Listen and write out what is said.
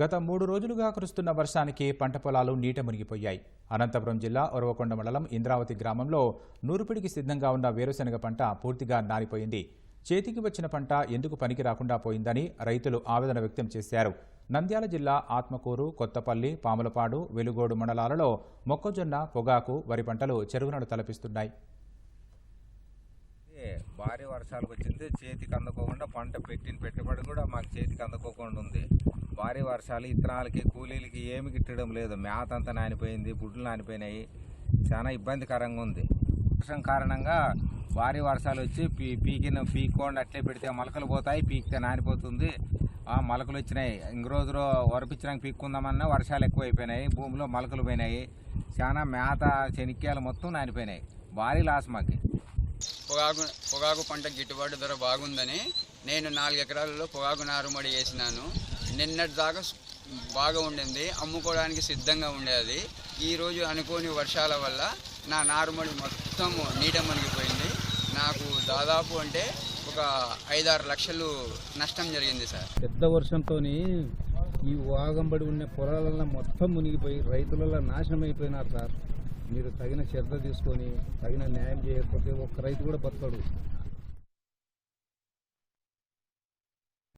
గత మూడు రోజులుగా కురుస్తున్న వర్షానికి పంట పొలాలు నీట మునిగిపోయాయి. అనంతపురం జిల్లా ఒరవకొండ మండలం ఇంద్రావతి గ్రామంలో నూరుపిడికి సిద్ధంగా ఉన్న వేరుశనగ పంట పూర్తిగా నారిపోయింది చేతికి వచ్చిన పంట ఎందుకు పనికి రాకుండా పోయిందని రైతులు ఆవేదన వ్యక్తం చేశారు. నంద్యాల జిల్లా ఆత్మకూరు కొత్తపల్లి పాములపాడు వెలుగోడు మండలాలలో మొక్కజొన్న పొగాకు వరి పంటలు చెరువులను తలపిస్తున్నాయి. ఏ భారీ వర్షాలకు వచ్చింది. చేతికి అందుకోకుండా పంట పెట్టిన పెట్టుబడి కూడా మాకు చేతికి అందుకోకుండా ఉంది. భారీ వర్షాలు ఇత్తనాలకి కూలీలకి ఏమి గిట్టడం లేదు. మేత అంతా నానిపోయింది గుడ్లు నానిపోయినాయి. చాలా ఇబ్బందికరంగా ఉంది. వర్షం కారణంగా భారీ వర్షాలు వచ్చి పీ పీకిన పీక్కోండి అట్లే పెడితే మొలకలు పోతాయి పీకితే నానిపోతుంది. ఆ మొలకలు వచ్చినాయి. ఇంక రోజు వరపించడానికి పీక్కుందామన్నా వర్షాలు ఎక్కువైపోయినాయి. భూమిలో మొలకలు పోయినాయి. చాలా మేత చెనిక్కాయలు మొత్తం నానిపోయినాయి. భారీ లాస్ మాకు. పొగాకు పొగాకు పంట గిట్టుబాటు ధర బాగుందని నేను నాలుగు ఎకరాలలో పొగాకు నారుమడి వేసినాను. నిన్నటి దాకా బాగా ఉండింది. అమ్ముకోవడానికి సిద్ధంగా ఉండేది. ఈరోజు అనుకోని వర్షాల వల్ల నా నారుమడి మొత్తం నీట మునిగిపోయింది. నాకు దాదాపు అంటే ఒక ఐదారు లక్షలు నష్టం జరిగింది సార్. పెద్ద వర్షంతో ఈ వాగంబడి ఉన్న పొలాలలో మొత్తం మునిగిపోయి రైతులలో నాశనం అయిపోయినారు సార్. మీరు తగిన శ్రద్ధ తీసుకొని తగిన న్యాయం చేయకపోతే ఒక్క రైతు కూడా బతకడు.